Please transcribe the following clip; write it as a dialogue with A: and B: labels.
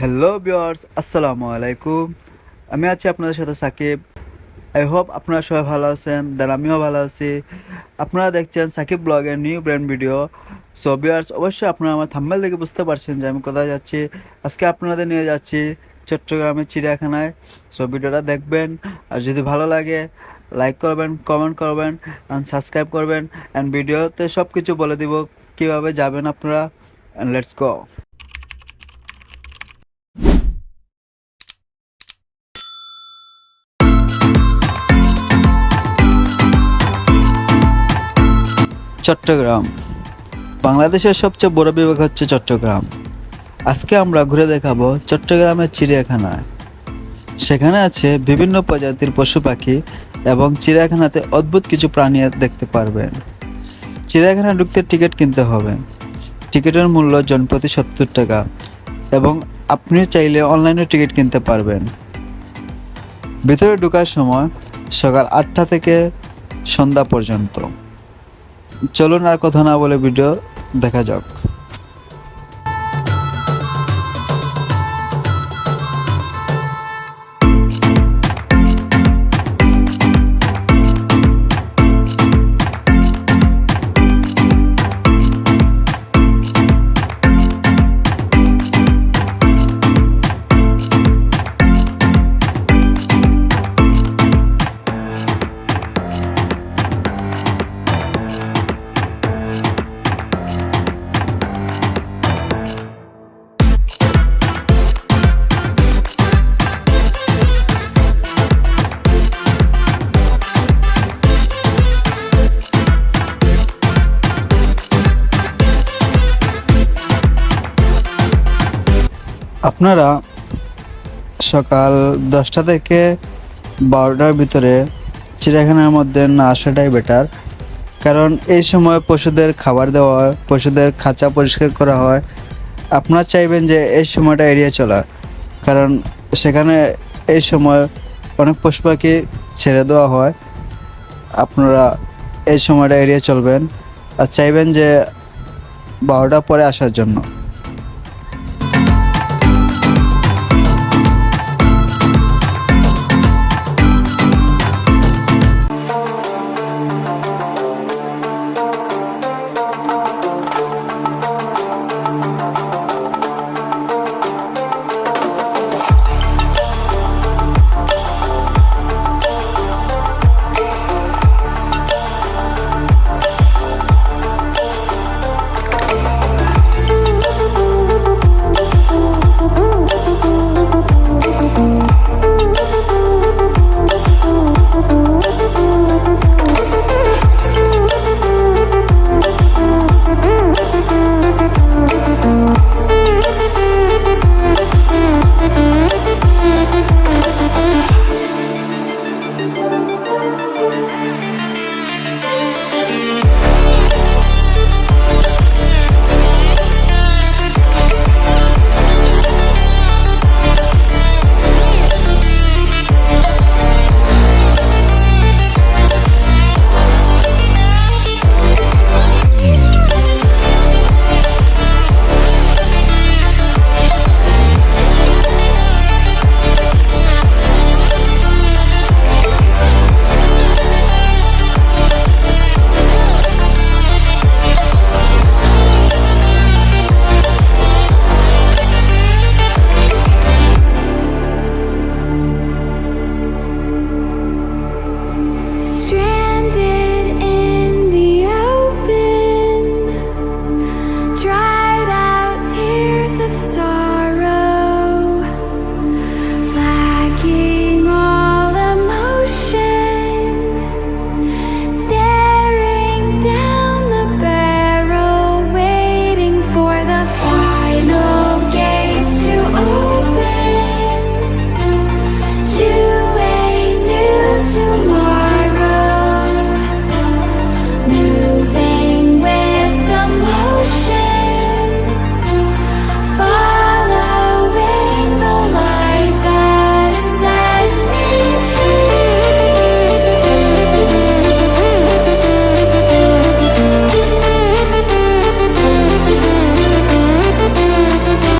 A: Hello বিয়ার্স আসসালামু আলাইকুম আমি আছি আপনাদের সাথে সাকিব। আই হোপ আপনারা সবাই ভালো আছেন, দেন আমিও ভালো আছি। আপনারা দেখছেন সাকিব ব্লগের নিউ ব্র্যান্ড ভিডিও সো বিয়ার্স অবশ্যই আপনারা আমার থাম্বেল দেখে বুঝতে পারছেন যে আমি কোথায় যাচ্ছি। আজকে আপনাদের নিয়ে যাচ্ছি চট্টগ্রামের চিড়িয়াখানায়। সো ভিডিওটা দেখবেন। আর যদি ভালো লাগে লাইক করবেন কমেন্ট করবেন অ্যান্ড সাবস্ক্রাইব করবেন। অ্যান্ড ভিডিওতে সব কিছু বলে দিব, কীভাবে যাবেন আপনারা? And let's go Chattogram. বাংলাদেশের সবচেয়ে বড় বিভাগ হচ্ছে চট্টগ্রাম। আজকে আমরা ঘুরে দেখাবো চট্টগ্রামের চিড়িয়াখানায়। সেখানে আছে বিভিন্ন প্রজাতির পশু পাখি এবং চিড়িয়াখানাতে অদ্ভুত কিছু প্রাণী দেখতে পারবেন। চিড়িয়াখানা ঢুকতে টিকিট কিনতে হবে। টিকিটের মূল্য জনপ্রতি সত্তর টাকা এবং আপনি চাইলে অনলাইনে টিকিট কিনতে পারবেন। ভিতরে ঢোকার সময় সকাল আটটা থেকে সন্ধ্যা পর্যন্ত। চলুন আর কথা না বলে ভিডিও দেখা যাক। আপনারা সকাল দশটা থেকে বারোটার ভিতরে চিড়িয়াখানার মধ্যে না আসাটাই বেটার কারণ এই সময় পশুদের খাবার দেওয়া হয়, পশুদের খাঁচা পরিষ্কার করা হয়। আপনারা চাইবেন যে এই সময়টা এড়িয়ে চলার। কারণ সেখানে এই সময় অনেক পশু পাখি ছেড়ে দেওয়া হয়। আপনারা এই সময়টা এড়িয়ে চলবেন। আর চাইবেন যে বারোটা পরে আসার জন্য।